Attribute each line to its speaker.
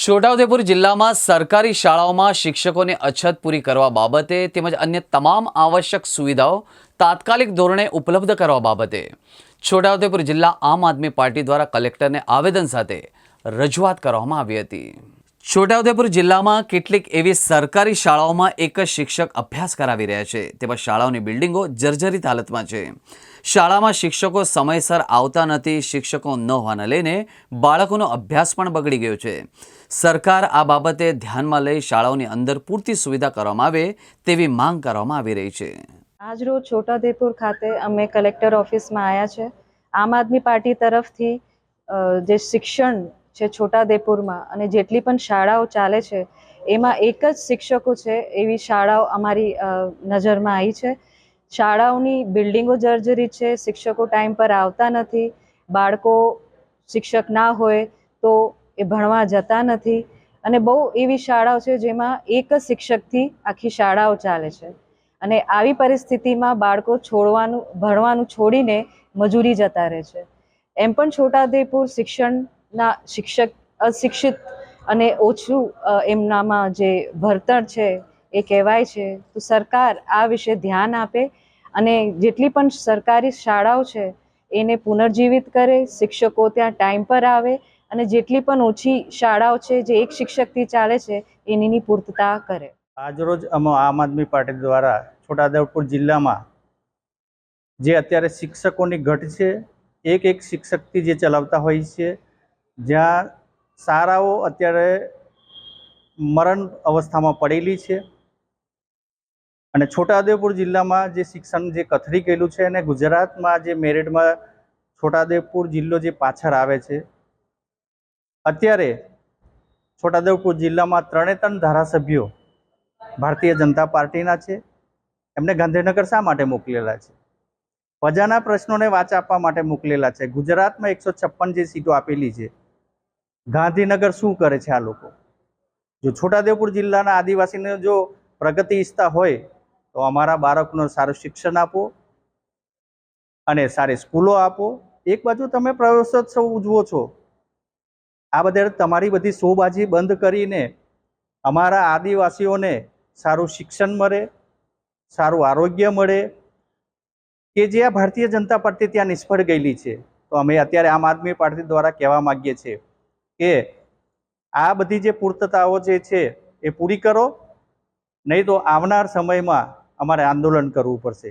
Speaker 1: છોટાઉદેપુર જિલ્લામાં સરકારી શાળાઓમાં શિક્ષકોને અછત પૂરી કરવા બાબતે તેમજ અન્ય તમામ આવશ્યક સુવિધાઓ તાત્કાલિક ધોરણે ઉપલબ્ધ કરવા બાબતે છોટાઉદેપુર જિલ્લા આમ આદમી પાર્ટી દ્વારા કલેક્ટરને આવેદન સાથે રજૂઆત કરવામાં આવી હતી. છોટાઉદેપુર જિલ્લામાં કેટલીક એવી સરકારી શાળાઓમાં એક જ શિક્ષક અભ્યાસ કરાવી રહ્યા છે. તેમાં શાળાઓની બિલ્ડિંગો જર્જરિત હાલતમાં છે. શાળામાં શિક્ષકો સમયસર આવતા નથી, શિક્ષકો ન હોવાને લઈને બાળકોનો અભ્યાસ પણ બગડી ગયો છે. સરકાર આ બાબતે ધ્યાનમાં લઈ શાળાઓની અંદર પૂરતી સુવિધા કરવામાં આવે તેવી માંગ કરવામાં આવી રહી છે.
Speaker 2: આજરોજ છોટાઉદેપુર ખાતે અમે કલેક્ટર ઓફિસમાં આવ્યા છે. આમ આદમી પાર્ટી તરફથી જે શિક્ષણ છે છોટાદેપુરમાં અને જેટલી પણ શાળાઓ ચાલે છે, એમાં એક જ શિક્ષકો છે એવી શાળાઓ અમારી નજરમાં આવી છે. શાળાઓની બિલ્ડિંગો જર્જરિત છે, શિક્ષકો ટાઈમ પર આવતા નથી, બાળકો શિક્ષક ના હોય તો એ ભણવા જતા નથી અને બહુ એવી શાળાઓ છે જેમાં એક જ શિક્ષકથી આખી શાળાઓ ચાલે છે. અને આવી પરિસ્થિતિમાં બાળકો છોડવાનું, ભણવાનું છોડીને મજૂરી જતા રહે છે. એમ પણ છોટાઉદેપુર શિક્ષણના શિક્ષક, અશિક્ષિત અને ઓછું એમનામાં જે ભણતર છે એ કહેવાય છે. તો સરકાર આ વિશે ધ્યાન આપે અને જેટલી પણ સરકારી શાળાઓ છે એને પુનર્જીવિત કરે, શિક્ષકો ત્યાં ટાઈમ પર આવે અને જેટલી પણ ઓછી શાળાઓ છે જે એક શિક્ષકથી ચાલે છે એની પૂર્તતા કરે.
Speaker 3: આજરોજ અમે આમ આદમી પાર્ટી દ્વારા છોટાઉદેપુર જિલ્લામાં જે અત્યારે શિક્ષકોની ઘટ છે, એક એક શિક્ષકથી જે ચલાવતા હોય છે જ્યાં શાળાઓ અત્યારે મરણ અવસ્થામાં પડેલી છે. અને છોટાઉદેપુર જિલ્લામાં જે શિક્ષણ જે કથળી ગયેલું છે અને ગુજરાતમાં જે મેરિટમાં છોટાઉદેપુર જિલ્લો જે પાછળ આવે છે. અત્યારે છોટાઉદેપુર જિલ્લામાં ત્રણે ત્રણ ધારાસભ્યો ભારતીય જનતા પાર્ટીના છે. એમને ગાંધીનગર શા માટે મોકલેલા છે? પ્રજાના પ્રશ્નોને વાચ આપવા માટે મોકલેલા છે. ગુજરાતમાં એકસો છપ્પન જે સીટો આપેલી છે. ગાંધીનગર શું કરે છે આ લોકો? જો છોટાદેવપુર જિલ્લાના આદિવાસીને જો પ્રગતિ ઈચ્છતા હોય, તો અમારા બાળકનું સારું શિક્ષણ આપો અને સારી સ્કૂલો આપો. એક બાજુ તમે પ્રવેશોત્સવ ઉજવો છો. આ બધા તમારી બધી શોબાજી બંધ કરીને અમારા આદિવાસીઓને સારું શિક્ષણ મળે, સારું આરોગ્ય મળે, કે જે આ ભારતીય જનતા પાર્ટી ત્યાં નિષ્ફળ ગયેલી છે. તો અમે અત્યારે આમ આદમી પાર્ટી દ્વારા કહેવા માગીએ છીએ કે આ બધી જે પૂર્તતાઓ જે છે એ પૂરી કરો, નહીં તો આવનાર સમયમાં અમારે આંદોલન કરવું પડશે.